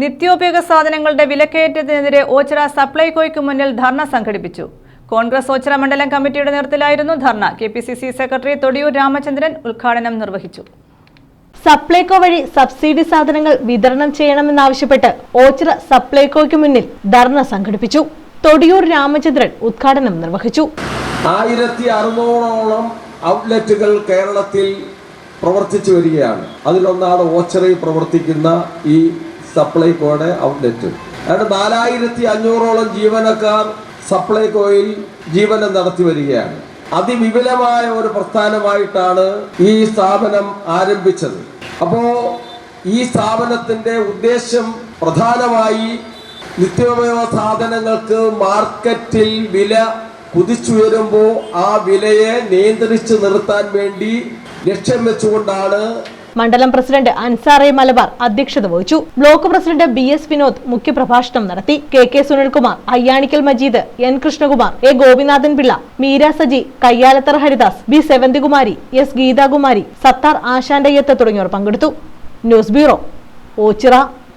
നിത്യോപയോഗ സാധനങ്ങളുടെ വിലക്കയറ്റത്തിനെതിരെ ഓച്ചിറ സപ്ലൈകോയ്ക്ക് മുന്നിൽ ധർണ സംഘടിപ്പിച്ചു. കോൺഗ്രസ് ഓച്ചിറ മണ്ഡലം കമ്മിറ്റിയുടെ നേതൃത്വത്തിലായിരുന്നു ധർണ. K P C C secretary Thodiyoor Ramachandran ഉദ്ഘാടനം നിർവഹിച്ചു. സപ്ലൈകോ വഴി സബ്സിഡി സാധനങ്ങൾ വിതരണം ചെയ്യണമെന്നാവശ്യപ്പെട്ട് ഓച്ചിറ സപ്ലൈകോയ്ക്ക് മുന്നിൽ ധർണ സംഘടിപ്പിച്ചു. തൊടിയൂർ രാമചന്ദ്രൻ ഉദ്ഘാടനം നിർവഹിച്ചു. ആയിരത്തി അറുന്നൂറോളം ഔട്ട്ലെറ്റുകൾ കേരളത്തിൽ പ്രവർത്തിച്ചു വരികയാണ്. അതിലൊന്നാണ് ഓച്ചറയിൽ പ്രവർത്തിക്കുന്ന ഈ സപ്ലൈകോയുടെ ഔട്ട്ലെറ്റ് അതായത് നാലായിരത്തി അഞ്ഞൂറോളം ജീവനക്കാർ സപ്ലൈകോയിൽ ജീവനം നടത്തി വരികയാണ്. അതിവിപുലമായ ഒരു പ്രസ്ഥാനമായിട്ടാണ് ഈ സ്ഥാപനം ആരംഭിച്ചത്. അപ്പോ ഈ സ്ഥാപനത്തിന്റെ ഉദ്ദേശം പ്രധാനമായി നിത്യോപയോഗ സാധനങ്ങൾക്ക് മാർക്കറ്റിൽ വില കുതിച്ചുയരുമ്പോൾ ആ വിലയെ നിയന്ത്രിച്ചു നിർത്താൻ വേണ്ടി ലക്ഷ്യം വെച്ചുകൊണ്ടാണ് മണ്ഡലം പ്രസിഡന്റ് അൻസാറെ മലബാർ അധ്യക്ഷത വഹിച്ചു. Block president B S Vinod മുഖ്യപ്രഭാഷണം നടത്തി. K K Sunilkumar Ayyanikkal Majeed N Krishnakumar A Gopinathan Pillai Meera Saji Kayyalathara Haridas B Sevanthikumari S Geethakumari Sathar Ashantayyath തുടങ്ങിയവർ പങ്കെടുത്തു. News bureau Ochira.